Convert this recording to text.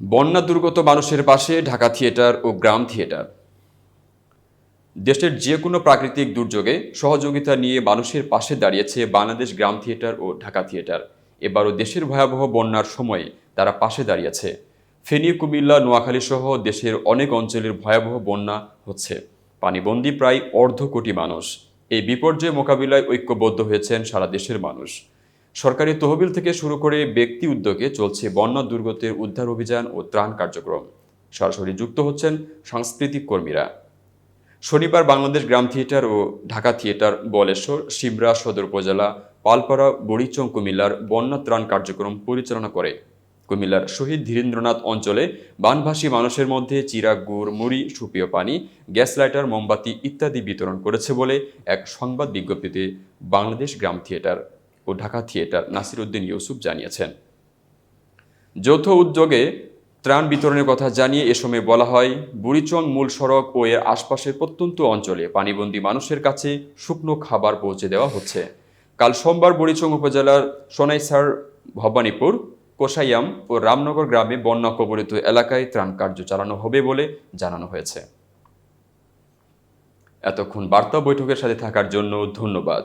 বন্যা দুর্গত মানুষের পাশে ঢাকা থিয়েটার ও গ্রাম থিয়েটার। দেশের যে কোনো প্রাকৃতিক দুর্যোগে সহযোগিতা নিয়ে মানুষের পাশে দাঁড়িয়েছে বাংলাদেশ গ্রাম থিয়েটার ও ঢাকা থিয়েটার। এবারও দেশের ভয়াবহ বন্যার সময়ে তারা পাশে দাঁড়িয়েছে। ফেনী, কুমিল্লা, নোয়াখালী সহ দেশের অনেক অঞ্চলের ভয়াবহ বন্যা হচ্ছে। পানিবন্দী প্রায় অর্ধ কোটি মানুষ। এই বিপর্যয় মোকাবিলায় ঐক্যবদ্ধ হয়েছেন সারা দেশের মানুষ। সরকারি তহবিল থেকে শুরু করে ব্যক্তি উদ্যোগে চলছে বন্যা দুর্গতের উদ্ধার অভিযান ও ত্রাণ কার্যক্রম। সরাসরি যুক্ত হচ্ছেন সাংস্কৃতিক কর্মীরা। শনিবার বাংলাদেশ গ্রাম থিয়েটার ও ঢাকা থিয়েটার বলেশ্বর, শিবরা সদর উপজেলা, পালপাড়া, বড়িচং কুমিল্লার বন্যা ত্রাণ কার্যক্রম পরিচালনা করে। কুমিল্লার শহীদ ধীরেন্দ্রনাথ অঞ্চলে বানভাসী মানুষের মধ্যে চিরা গুড়, মুড়ি, সুপেয় পানি, গ্যাস লাইটার, মোমবাতি ইত্যাদি বিতরণ করেছে বলে এক সংবাদ বিজ্ঞপ্তিতে বাংলাদেশ গ্রাম থিয়েটার ও ঢাকা থিয়েটার নাসির উদ্দিন ইউসুফ জানিয়েছেন। যৌথ উদ্যোগে ত্রাণ বিতরণের কথা জানিয়ে এ সময় বলা হয় বুড়িচং মূল সড়ক ও এর আশপাশের প্রত্যন্ত অঞ্চলে পানিবন্দী মানুষের কাছে শুকনো খাবার পৌঁছে দেওয়া হচ্ছে। কাল সোমবার বুড়িচং উপজেলার সোনাইসার ভবানীপুর, কোসাইয়াম ও রামনগর গ্রামে বন্যা কবলিত এলাকায় ত্রাণ কার্য চালানো হবে বলে জানানো হয়েছে। এতক্ষণ বার্তা বৈঠকের সাথে থাকার জন্য ধন্যবাদ।